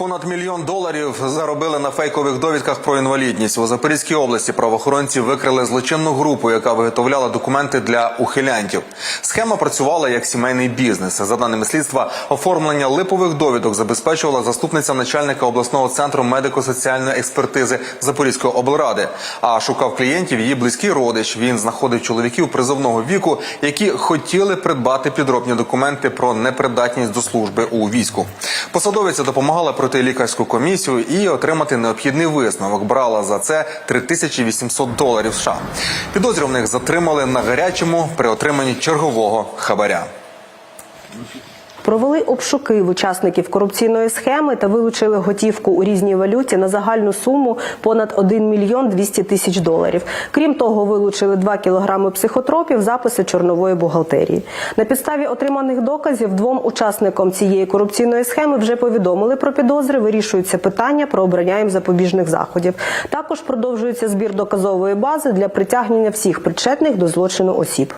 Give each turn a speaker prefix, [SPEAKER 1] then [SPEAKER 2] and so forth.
[SPEAKER 1] Понад мільйон доларів заробили на фейкових довідках про інвалідність. У Запорізькій області правоохоронці викрили злочинну групу, яка виготовляла документи для ухилянтів. Схема працювала як сімейний бізнес. За даними слідства, оформлення липових довідок забезпечувала заступниця начальника обласного центру медико-соціальної експертизи Запорізької облради. А шукав клієнтів її близький родич. Він знаходив чоловіків призовного віку, які хотіли придбати підробні документи про непридатність до служби у війську. Посадовиця допомагала пройти лікарську комісію і отримати необхідний висновок. Брала за це 3800 доларів США. Підозрюваних затримали на гарячому при отриманні чергового хабаря.
[SPEAKER 2] Провели обшуки в учасників корупційної схеми та вилучили готівку у різній валюті на загальну суму понад 1 мільйон 200 тисяч доларів. Крім того, вилучили 2 кілограми психотропів, записи чорнової бухгалтерії. На підставі отриманих доказів двом учасникам цієї корупційної схеми вже повідомили про підозри. Вирішуються питання про обрання їм запобіжних заходів. Також продовжується збір доказової бази для притягнення всіх причетних до злочину осіб.